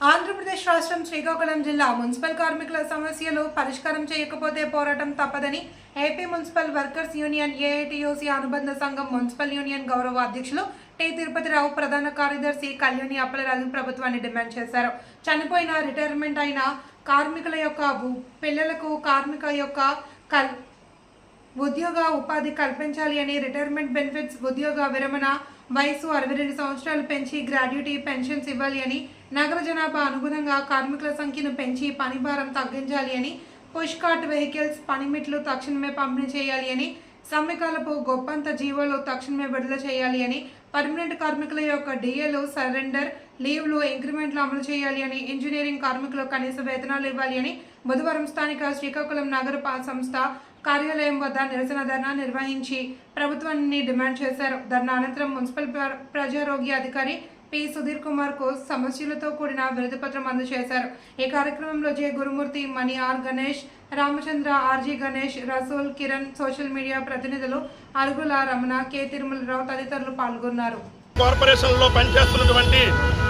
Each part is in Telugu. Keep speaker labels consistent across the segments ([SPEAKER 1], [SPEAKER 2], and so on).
[SPEAKER 1] ఆంధ్రప్రదేశ్ రాష్ట్రం శ్రీకాకుళం జిల్లా మున్సిపల్ కార్మికుల సమస్యలు పరిష్కారం చేయకపోతే పోరాటం తప్పదని AP municipal workers union AITUC అనుబంధ సంఘం మున్సిపల్ యూనియన్ గౌరవ అధ్యక్షులు టి తిరుపతిరావు ప్రధాన కార్యదర్శి కళ్యాణి అప్పలరాజు ప్రభుత్వాన్ని డిమాండ్ చేశారు. చనిపోయిన రిటైర్మెంట్ అయిన కార్మికుల యొక్క పిల్లలకు కార్మిక యొక్క కల్ ఉద్యోగ ఉపాధి కల్పించాలి అని రిటైర్మెంట్ బెనిఫిట్స్ ఉద్యోగ విరమణ వయసు అరవై రెండు సంవత్సరాలు పెంచి గ్రాడ్యుటీ పెన్షన్స్ ఇవ్వాలి అని నగర జనాభా అనుగుణంగా కార్మికుల సంఖ్యను పెంచి పని భారం తగ్గించాలి అని పుష్ కార్ట్ వెహికల్స్ పనిమిట్లు తక్షణమే పంపిణీ చేయాలి అని సమ్మెకాలపు గొప్పంత జీవోలు తక్షణమే విడుదల చేయాలి అని పర్మనెంట్ కార్మికుల యొక్క డిఏలు సరెండర్ లీవ్లు ఇంక్రిమెంట్లు అమలు చేయాలి అని ఇంజనీరింగ్ కార్మికులు కనీస వేతనాలు ఇవ్వాలి అని బుధవారం స్థానిక శ్రీకాకుళం నగర సంస్థ కార్యాలయం వద్ద నిరసన ధర్నా నిర్వహించి ప్రభుత్వాన్ని డిమాండ్ చేశారు. ధర్నా అనంతరం మున్సిపల్ ప్రజారోగ్య అధికారి పి. సుధీర్ కుమార్కు సమస్యలతో కూడిన విరుదపత్రం అందజేశారు. ఈ కార్యక్రమంలో J. Gurumurthy Mani R. Ganesh Ramachandra RG Ganesh Rasool Kiran social media ప్రతినిధులు అరుగుల రమణ కె. తిరుమలరావు తదితరులు పాల్గొన్నారు.
[SPEAKER 2] కార్పొరేషన్లో పనిచేస్తున్నటువంటి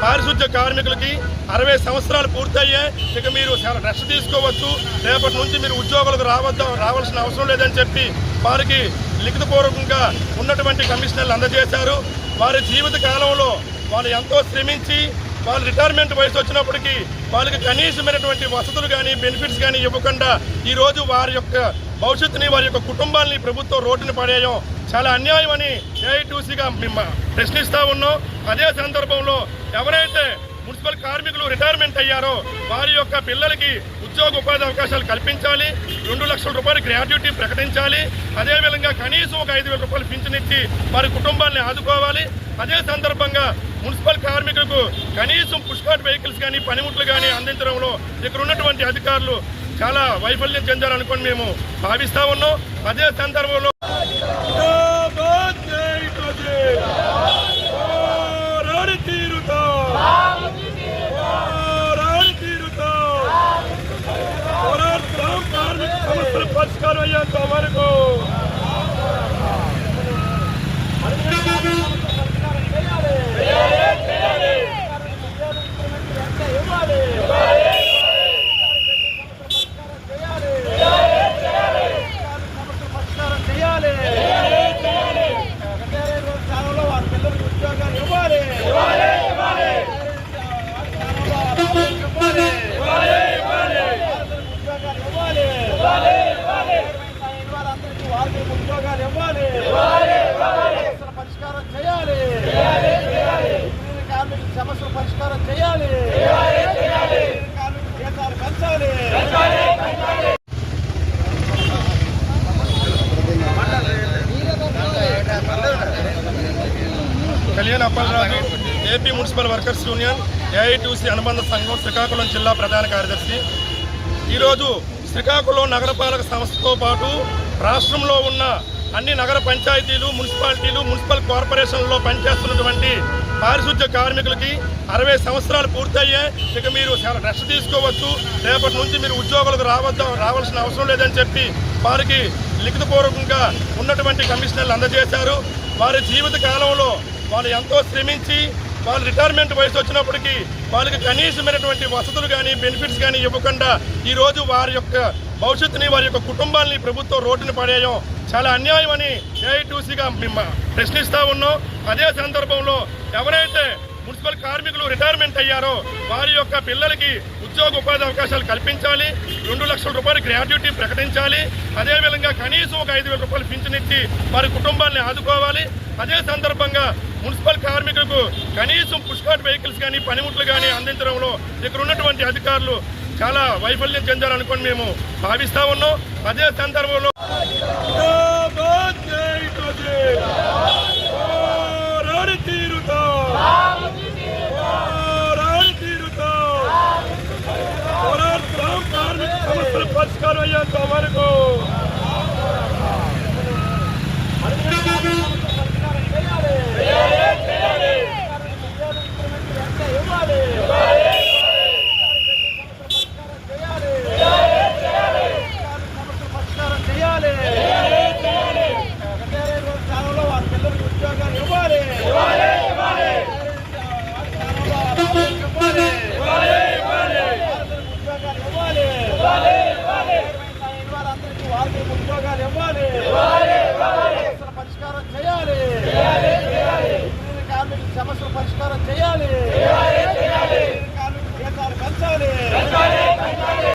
[SPEAKER 2] పారిశుద్ధ్య కార్మికులకి అరవై సంవత్సరాలు పూర్తయ్యాయి ఇక మీరు చాలా రెస్ట్ తీసుకోవచ్చు. రేపటి నుంచి మీరు ఉద్యోగులకు రావద్ద రావాల్సిన అవసరం లేదని చెప్పి వారికి లిఖితపూర్వకంగా ఉన్నటువంటి కమిషనర్లు అందజేశారు. వారి జీవిత కాలంలో వాళ్ళు ఎంతో శ్రమించి వాళ్ళు రిటైర్మెంట్ వయసు వచ్చినప్పటికీ వాళ్ళకి కనీసమైనటువంటి వసతులు కానీ బెనిఫిట్స్ కానీ ఇవ్వకుండా ఈరోజు వారి యొక్క భవిష్యత్తుని వారి యొక్క కుటుంబాన్ని ప్రభుత్వం రోడ్డున పడేయడం చాలా అన్యాయం అని ఏఐటీసీగా మేము ప్రశ్నిస్తా ఉన్నాం. అదే సందర్భంలో ఎవరైతే మున్సిపల్ కార్మికులు రిటైర్మెంట్ అయ్యారో వారి యొక్క పిల్లలకి ఉద్యోగ ఉపాధి అవకాశాలు కల్పించాలి రెండు లక్షల రూపాయలు గ్రాడ్యుటీ ప్రకటించాలి అదేవిధంగా కనీసం ఒక ఐదు వేల రూపాయలు పింఛనిచ్చి వారి కుటుంబాన్ని ఆదుకోవాలి. అదే సందర్భంగా మున్సిపల్ కార్మికులకు కనీసం పుష్పాట్ వెహికల్స్ కానీ పనిముట్లు కానీ అందించడంలో ఇక్కడ ఉన్నటువంటి అధికారులు చాలా వైఫల్యం చెందారనుకొని మేము భావిస్తా ఉన్నాం. అదే సందర్భంలో తీరుతా. పరిష్కారం అయ్యేంత వరకు
[SPEAKER 3] సమస్యల పరిష్కారం చేయాలి. కార్మికుల జీతాలు పెంచాలి.
[SPEAKER 2] Kalyan Appalaraju AP municipal workers union AITC అనుబంధ సంఘం శ్రీకాకుళం జిల్లా ప్రధాన కార్యదర్శి. ఈరోజు శ్రీకాకుళం నగరపాలక సంస్థతో పాటు రాష్ట్రంలో ఉన్న అన్ని నగర పంచాయతీలు మున్సిపాలిటీలు మున్సిపల్ కార్పొరేషన్లో పనిచేస్తున్నటువంటి పారిశుద్ధ్య కార్మికులకి అరవై సంవత్సరాలు పూర్తయ్యాయి ఇక మీరు చాలా రెస్ట్ తీసుకోవచ్చు. రేపటి నుంచి మీరు ఉద్యోగులకు రావద్ద రావాల్సిన అవసరం లేదని చెప్పి వారికి లిఖితపూర్వకంగా ఉన్నటువంటి కమిషనర్లు అందజేశారు. వారి జీవిత కాలంలో వాళ్ళు ఎంతో శ్రమించి వాళ్ళు రిటైర్మెంట్ వయసు వచ్చినప్పటికీ వాళ్ళకి కనీసమైనటువంటి వసతులు కానీ బెనిఫిట్స్ కానీ ఇవ్వకుండా ఈరోజు వారి యొక్క భవిష్యత్తుని వారి యొక్క కుటుంబాన్ని ప్రభుత్వం రోడ్డున పడేయడం చాలా అన్యాయం అని ఏఐటీసీగా మేము ప్రశ్నిస్తా ఉన్నాం. అదే సందర్భంలో ఎవరైతే మున్సిపల్ కార్మికులు రిటైర్మెంట్ అయ్యారో వారి యొక్క పిల్లలకి ఉద్యోగ ఉపాధి అవకాశాలు కల్పించాలి రెండు లక్షల రూపాయలు గ్రాడ్యుటీ ప్రకటించాలి అదేవిధంగా కనీసం ఒక ఐదు వేల రూపాయలు పింఛనిచ్చి వారి కుటుంబాన్ని ఆదుకోవాలి. అదే సందర్భంగా మున్సిపల్ కార్మికులకు కనీసం పుష్కాట్ వెహికల్స్ కానీ పనిముట్లు కానీ అందించడంలో ఇక్కడ ఉన్నటువంటి అధికారులు చాలా వైఫల్యం చెందారనుకొని మేము భావిస్తా ఉన్నాం. అదే సందర్భంలో